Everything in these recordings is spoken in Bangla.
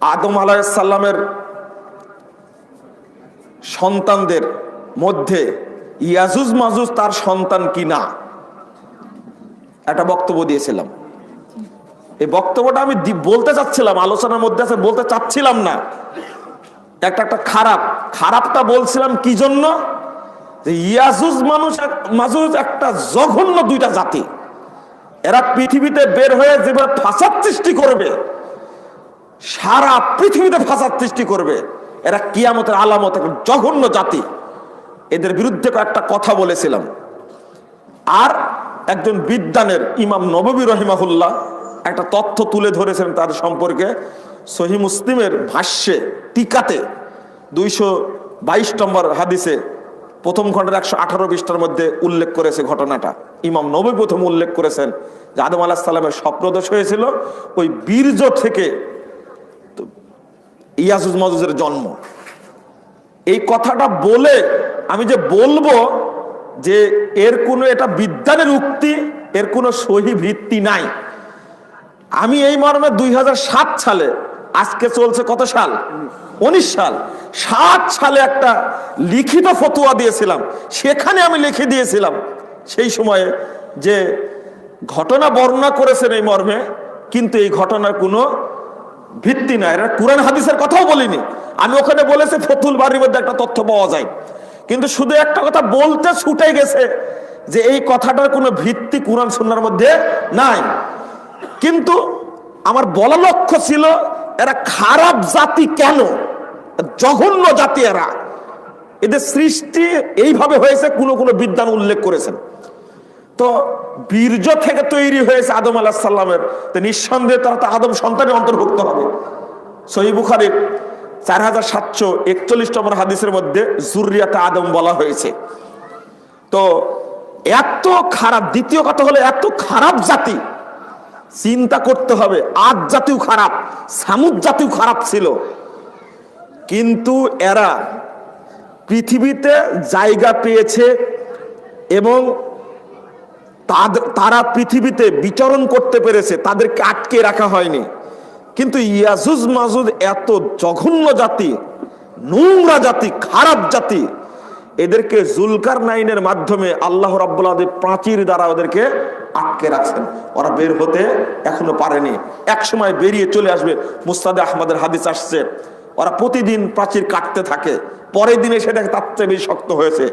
আদম আলাইসাল্লামের সন্তানদের মধ্যে ইয়াজুজ মাজুজ তার সন্তান কি না? একটা বক্তব্য দিয়েছিলাম। এই বক্তব্যটা আমি বলতে চাচ্ছিলাম, আলোচনার মধ্যে আছে, বলতে চাচ্ছিলাম না। একটা একটা খারাপ, খারাপটা বলছিলাম কি জন্য? ইয়াজুজ মানুষ মাজুজ একটা জঘন্য দুইটা জাতি। এরা পৃথিবীতে বের হয়ে যেভাবে ফাসাদ সৃষ্টি করবে। সারা পৃথিবীতে ফাসাদ সৃষ্টি করবে। এরা কিয়ামতের আলামত একটা জঘন্য জাতি। এদের বিরুদ্ধে একটা কথা বলেছিলাম। আর একজন বিদ্যানের ইমাম নববী রহিমাহুল্লাহ একটা তথ্য তুলে ধরেছেন তার সম্পর্কে। সহি মুসলিমের ভাষ্যে, টিকাতে দুইশো বাইশ নম্বর হাদিসে প্রথম খণ্ডের একশো আঠারো পৃষ্ঠার মধ্যে উল্লেখ করেছে ঘটনাটা। ইমাম নবী প্রথম উল্লেখ করেছেন যে আদম আলাহ সাল্লামের স্বপ্নদোষ হয়েছিল ওই বীর্য থেকে ইয়াজুজ মাজুজের জন্ম। এই কথাটা বলে আমি যে বলব যে এর কোনো এটা বিজ্ঞানের উক্তি, এর কোনো সহি ভিত্তি নাই। আমি এই মর্মে দুই হাজার সাত সালে, আজকে চলছে কত সাল? উনিশ সাল। সাত সালে একটা লিখিত ফতুয়া দিয়েছিলাম। সেখানে আমি লিখে দিয়েছিলাম সেই সময়ে যে ঘটনা বর্ণনা করেছেন এই মর্মে, কিন্তু এই ঘটনার কোনো ভিত্তি নাই এটা কোরআন হাদিসের কথাও বলিনি। আমি ওখানে বলেছি, ফতুল বাড়ির মধ্যে একটা তথ্য পাওয়া যায়। কিন্তু শুধু একটা কথা বলতে ছুটে গেছে যে এই কথাটার কোনো ভিত্তি কোরআন সুন্নার মধ্যে নাই। কিন্তু আমার বলা লক্ষ্য ছিল, এরা খারাপ জাতি কেন? জঘন্য জাতি এরা। এদের সৃষ্টি এইভাবে হয়েছে, কোনো কোনো বিদ্যান উল্লেখ করেছেন। তো বীর্য থেকে তৈরি হয়েছে আদম আলাহ সাল্লামের তো নিঃসন্দেহে তারা তো আদম সন্তানের অন্তর্ভুক্ত হবে। সহি বুখারির চার হাজার সাতশো একচল্লিশ নম্বর হাদিসের মধ্যে জুরিয়াতে আদম বলা হয়েছে। তো এত খারাপ, দ্বিতীয় কথা হলো এত খারাপ জাতি, চিন্তা করতে হবে আজ জাতিও খারাপ, সামুদ জাতিও খারাপ ছিল। কিন্তু এরা পৃথিবীতে জায়গা পেয়েছে এবং তারা পৃথিবীতে বিচরণ করতে পেরেছে, তাদেরকে আটকে রাখা হয়নি। কিন্তু ইয়াজুজ মাজুদ এত জঘন্য জাতি, নোংরা জাতি, খারাপ জাতি, এদেরকে জুলকার নাইনের মাধ্যমে আল্লাহ রাব্বুল আলামিন প্রাচীর দ্বারা ওদেরকে আটকে রাখছেন। ওরা বের হতে এখনও পারেনি। এক সময় বেরিয়ে চলে আসবে, মুস্তাদে আহমদের হাদিস আসছে। ওরা প্রতিদিন প্রাচীর কাটতে থাকে। পরের দিনে সেটা তার চেয়ে বেশি শক্ত হয়েছে।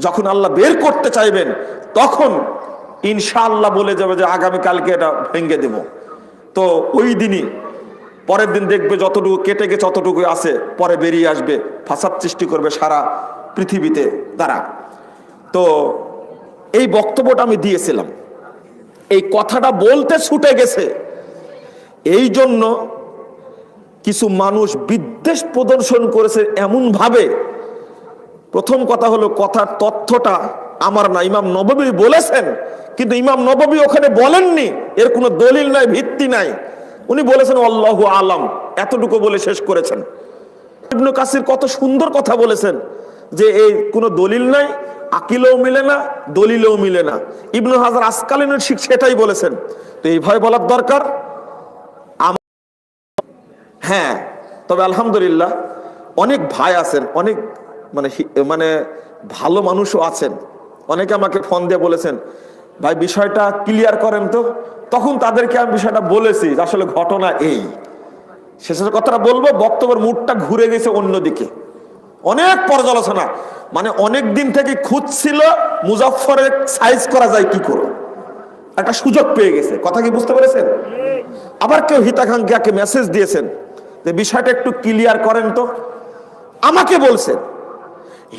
যখন আল্লাহ বের করতে চাইবেন, তখন ইনশাআল্লাহ বলে যাবে যে আগামীকালকে এটা ভেঙে দেব। তো ওই দিনই পরের দিন দেখবে যতটুকু কেটে গেছে ততটুকু আছে। পরে বেরিয়ে আসবে, ফাসাদ সৃষ্টি করবে সারা পৃথিবীতে তারা। তো এই বক্তব্যটা আমি দিয়েছিলাম। এই কথাটা বলতে ছুটে গেছে। এই জন্য কিছু মানুষ বিদ্বেষ প্রদর্শন করেছে এমন ভাবে প্রথম কথা হলো কথার তথ্যটা আমার না ইমাম নববী বলেছেন, কিন্তু ইমাম নববী ওখানে বলেননি, এর কোনো দলিল নাই, ভিত্তি নাই। উনি বলেছেন, আল্লাহু আলাম এতটুকু বলে শেষ করেছেন। ইবনু কাসির কত সুন্দর কথা বলেছেন, যে এই কোনো দলিল নাই, আকিলেও মিলে না, দলিলেও মিলে না। ইবনু হাজার আসকালীন শিখ সেটাই বলেছেন। তো এইভাবে বলার দরকার? হ্যাঁ তবে আলহামদুলিল্লাহ, অনেক ভাই আছেন, অনেক মানে মানে ভালো মানুষও আছেন। অনেকে আমাকে ফোন দিয়ে বলেছেন, ভাই, বিষয়টা ক্লিয়ার করেন তো। তখন তাদেরকে আমি বিষয়টা বলেছি আসলে ঘটনা এই। শেষের কথাটা বলব, বক্তব্যের মুডটা ঘুরে গেছে অন্যদিকে। অনেক পর্যালোচনা মানে অনেক দিন থেকে খুঁজছিল মুজাফরের সাইজ করা যায় কি করে। একটা সুযোগ পেয়ে গেছে। কথা কি বুঝতে পেরেছেন? আবার কেউ হিতাকাঙ্ক্ষাকে মেসেজ দিয়েছেন যে বিষয়টা একটু ক্লিয়ার করেন তো। আমাকে বলছেন,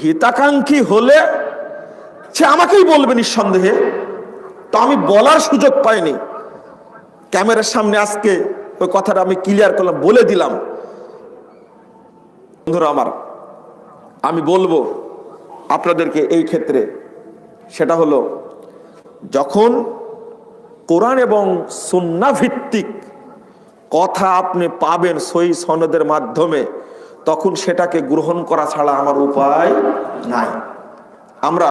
হিতাকাঙ্ক্ষী হলে সে আমাকেই বলবে নিঃসন্দেহে। তো আমি বলার সুযোগ পাইনি। ক্যামেরার সামনে আজকে ওই কথাটা আমি ক্লিয়ার করলাম, বলে দিলাম। বন্ধুরা আমার, আমি বলব আপনাদেরকে এই ক্ষেত্রে, সেটা হলো যখন কোরআন এবং সুন্না ভিত্তিক কথা আপনি পাবেন সই সনদের মাধ্যমে, তখন সেটাকে গ্রহণ করা ছাড়া আমার উপায় নাই। আমরা